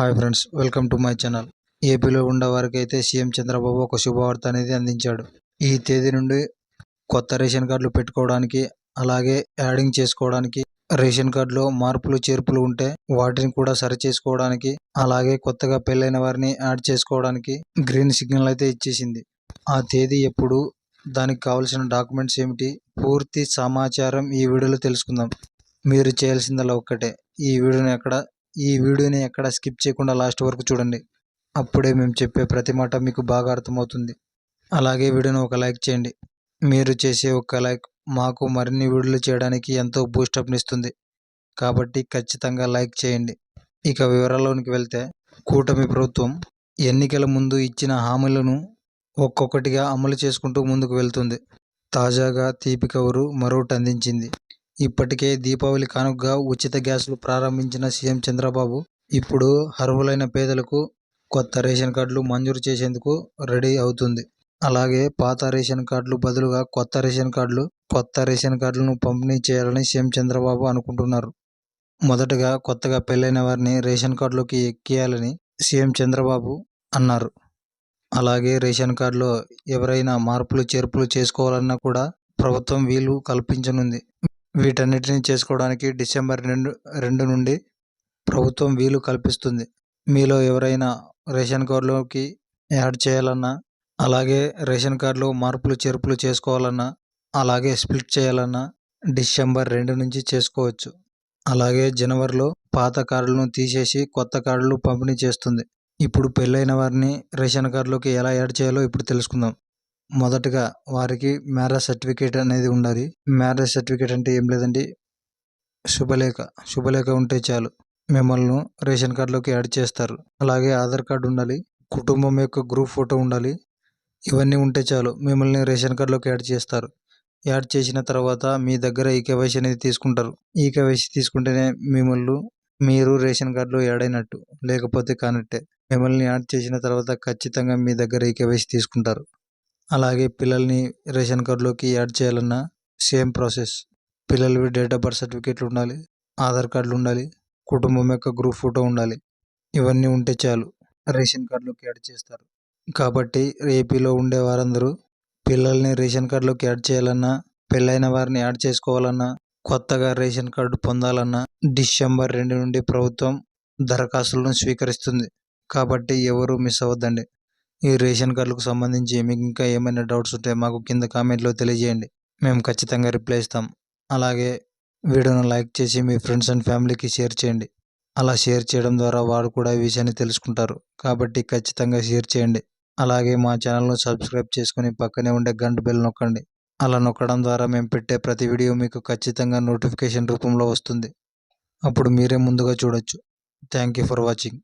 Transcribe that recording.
Hi friends welcome to my channel. ఏపీలో ఉన్న వారికైతే అయితే సీఎం చంద్రబాబు ఒక శుభవార్త అనేది అందించాడు. ఈ తేదీ నుండి కొత్త రేషన్ కార్డులు పెట్టుకోవడానికి అలాగే యాడింగ్ చేసుకోవడానికి రేషన్ కార్డులో మార్పులు చేర్పులు ఉంటే వాటిని కూడా సరి చేసుకోవడానికి అలాగే కొత్తగా పెళ్ళైన వారిని యాడ్ చేసుకోవడానికి గ్రీన్ సిగ్నల్ అయితే ఇచ్చేసింది. ఆ తేదీ ఎప్పుడు? దానికి కావాల్సిన డాక్యుమెంట్స్ ఏమిటి? పూర్తి సమాచారం ఈ వీడియోలో తెలుసుకుందాం. మీరు చేయాల్సిందల్లా ఒక్కటే. ఈ వీడియోని ఎక్కడ ఈ వీడియోని ఎక్కడ స్కిప్ చేయకుండా లాస్ట్ వరకు చూడండి. అప్పుడే మేము చెప్పే ప్రతి మాట మీకు బాగా అర్థమవుతుంది. అలాగే వీడియోని ఒక లైక్ చేయండి. మీరు చేసే ఒక లైక్ మాకు మరిన్ని వీడియోలు చేయడానికి ఎంతో బూస్టప్ని ఇస్తుంది. కాబట్టి ఖచ్చితంగా లైక్ చేయండి. ఇక వివరాల్లోనికి వెళ్తే కూటమి ప్రభుత్వం ఎన్నికల ముందు ఇచ్చిన హామీలను ఒక్కొక్కటిగా అమలు చేసుకుంటూ ముందుకు వెళ్తుంది. తాజాగా తీపి కవరు మరొకటి అందించింది. ఇప్పటికే దీపావళి కానుకగా ఉచిత గ్యాస్లు ప్రారంభించిన సీఎం చంద్రబాబు ఇప్పుడు అర్హులైన పేదలకు కొత్త రేషన్ కార్డులు మంజూరు చేసేందుకు రెడీ అవుతుంది. అలాగే పాత రేషన్ కార్డులు బదులుగా కొత్త రేషన్ కార్డులు కొత్త రేషన్ కార్డులను పంపిణీ చేయాలని సీఎం చంద్రబాబు అనుకుంటున్నారు. మొదటగా కొత్తగా పెళ్ళైన వారిని రేషన్ కార్డులోకి ఎక్కియాలని సీఎం చంద్రబాబు అన్నారు. అలాగే రేషన్ కార్డులో ఎవరైనా మార్పులు చేర్పులు చేసుకోవాలన్నా కూడా ప్రభుత్వం వీలు కల్పించనుంది. వీటన్నిటిని చేసుకోవడానికి డిసెంబర్ రెండు రెండు నుండి ప్రభుత్వం వీలు కల్పిస్తుంది. మీలో ఎవరైనా రేషన్ కార్డులోకి యాడ్ చేయాలన్నా అలాగే రేషన్ కార్డులో మార్పులు చేర్పులు చేసుకోవాలన్నా అలాగే స్ప్లిట్ చేయాలన్నా డిసెంబర్ రెండు నుంచి చేసుకోవచ్చు. అలాగే జనవరిలో పాత కార్డులను తీసేసి కొత్త కార్డులు పంపిణీ చేస్తుంది. ఇప్పుడు పెళ్ళైన వారిని రేషన్ కార్డులోకి ఎలా యాడ్ చేయాలో ఇప్పుడు తెలుసుకుందాం. మొదటగా వారికి మ్యారేజ్ సర్టిఫికేట్ అనేది ఉండాలి. మ్యారేజ్ సర్టిఫికేట్ అంటే ఏం లేదండి. శుభలేఖ. శుభలేఖ ఉంటే చాలు. మిమ్మల్ని రేషన్ కార్డులోకి యాడ్ చేస్తారు. అలాగే ఆధార్ కార్డు ఉండాలి. కుటుంబం యొక్క గ్రూప్ ఫోటో ఉండాలి. ఇవన్నీ ఉంటే చాలు. మిమ్మల్ని రేషన్ కార్డులోకి యాడ్ చేస్తారు. యాడ్ చేసిన తర్వాత మీ దగ్గర ఈ కేవైసీ అనేది తీసుకుంటారు. ఈ కేవైసీ తీసుకుంటేనే మిమ్మల్ని మీరు రేషన్ కార్డులో యాడ్ అయినట్టు లేకపోతే కానట్టే. మిమ్మల్ని యాడ్ చేసిన తర్వాత ఖచ్చితంగా మీ దగ్గర ఈ కేవైసీ తీసుకుంటారు. అలాగే పిల్లల్ని రేషన్ కార్డులోకి యాడ్ చేయాలన్నా సేమ్ ప్రాసెస్. పిల్లలవి డేట్ ఆఫ్ బర్త్ సర్టిఫికేట్లు ఉండాలి ఆధార్ కార్డులు ఉండాలి కుటుంబం యొక్క గ్రూప్ ఫోటో ఉండాలి. ఇవన్నీ ఉంటే చాలు రేషన్ కార్డులోకి యాడ్ చేస్తారు. కాబట్టి ఏపీలో ఉండే వారందరూ పిల్లల్ని రేషన్ కార్డులోకి యాడ్ చేయాలన్నా పెళ్ళైన వారిని యాడ్ చేసుకోవాలన్నా కొత్తగా రేషన్ కార్డు పొందాలన్నా డిసెంబర్ రెండు నుండి ప్రభుత్వం దరఖాస్తులను స్వీకరిస్తుంది. కాబట్టి ఎవరు మిస్ అవ్వద్దండి. ఈ రేషన్ కార్డులకు సంబంధించి మీకు ఇంకా ఏమైనా డౌట్స్ ఉంటే మాకు కింద కామెంట్లో తెలియజేయండి. మేము ఖచ్చితంగా రిప్లై ఇస్తాం. అలాగే వీడియోను లైక్ చేసి మీ ఫ్రెండ్స్ అండ్ ఫ్యామిలీకి షేర్ చేయండి. అలా షేర్ చేయడం ద్వారా వారు కూడా ఈ విషయాన్ని తెలుసుకుంటారు. కాబట్టి ఖచ్చితంగా షేర్ చేయండి. అలాగే మా ఛానల్ను సబ్స్క్రైబ్ చేసుకుని పక్కనే ఉండే గంట బెల్ నొక్కండి. అలా నొక్కడం ద్వారా మేము పెట్టే ప్రతి వీడియో మీకు ఖచ్చితంగా నోటిఫికేషన్ రూపంలో వస్తుంది. అప్పుడు మీరే ముందుగా చూడొచ్చు. Thank you for watching.